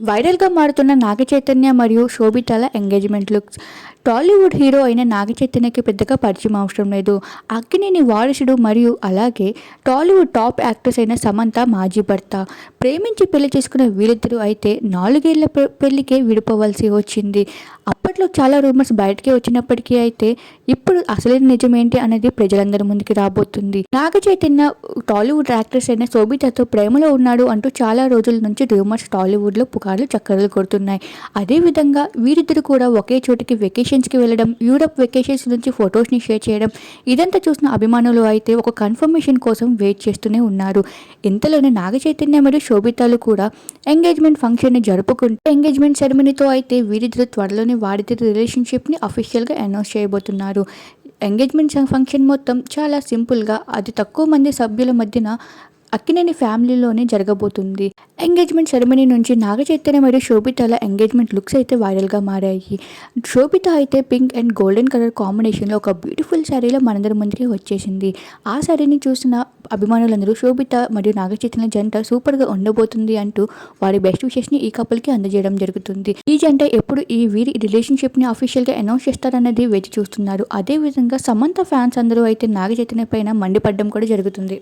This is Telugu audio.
వైరల్గా మారుతున్న నాగ చైతన్య మరియు శోభితల ఎంగేజ్మెంట్ లుక్స్. టాలీవుడ్ హీరో అయిన నాగ చైతన్యకి పెద్దగా పరిచయం అవసరం లేదు. అక్కినేని వారసుడు మరియు అలాగే టాలీవుడ్ టాప్ యాక్ట్రెస్ అయిన సమంత మాజీ భర్త. ప్రేమించి పెళ్ళి చేసుకున్న వీరిద్దరూ అయితే నాలుగేళ్ళ పెళ్ళికే విడిపోవలసి వచ్చింది. అప్పట్లో చాలా రూమర్స్ బయటకి వచ్చినప్పటికీ అయితే ఇప్పుడు అసలైన నిజమేంటి అనేది ప్రజలందరి ముందుకి రాబోతుంది. నాగ చైతన్య టాలీవుడ్ యాక్ట్రెస్ అయిన శోభితతో ప్రేమలో ఉన్నాడు అంటూ చాలా రోజుల నుంచి రూమర్స్ టాలీవుడ్లో పుకార్లు చక్కర్లు కొడుతున్నాయి. అదేవిధంగా వీరిద్దరు కూడా ఒకే చోటికి వెకేషన్స్కి వెళ్ళడం యూరప్ వెకేషన్స్ నుంచి ఫొటోస్ని షేర్ చేయడం ఇదంతా చూసిన అభిమానులు అయితే ఒక కన్ఫర్మేషన్ కోసం వెయిట్ చేస్తూనే ఉన్నారు. ఇంతలోనే నాగ చైతన్య మరియు శోభితాలు కూడా ఎంగేజ్మెంట్ ఫంక్షన్ని జరుపుకుంటే ఎంగేజ్మెంట్ సెరమనీతో అయితే వీరిద్దరు త్వరలోనే వారిద్దరి రిలేషన్షిప్ని అఫీషియల్గా అనౌన్స్ చేయబోతున్నారు. ఎంగేజ్మెంట్ ఫంక్షన్ మొత్తం చాలా సింపుల్గా అది తక్కువ మంది సభ్యుల మధ్యన అక్కినేని ఫ్యామిలీలోనే జరగబోతుంది. ఎంగేజ్మెంట్ సెరమనీ నుంచి నాగ చైతన్య మరియు శోభితల ఎంగేజ్మెంట్ లుక్స్ అయితే వైరల్గా మారాయి. శోభిత అయితే పింక్ అండ్ గోల్డెన్ కలర్ కాంబినేషన్లో ఒక బ్యూటిఫుల్ శారీలో మనందరి ముందుకి వచ్చేసింది. ఆ శారీని చూసిన అభిమానులందరూ శోభిత మరియు నాగ చైతన్య జంట సూపర్గా ఉండబోతుంది అంటూ వారి బెస్ట్ విషెస్ని ఈ కపుల్కి అందజేయడం జరుగుతుంది. ఈ జంట ఎప్పుడు ఈ వీరి రిలేషన్షిప్ని అఫీషియల్గా అనౌన్స్ చేస్తారన్నది వేచి చూస్తున్నారు. అదేవిధంగా సమంత ఫ్యాన్స్ అందరూ అయితే నాగ చైతన్య పైన మండిపడడం కూడా జరుగుతుంది.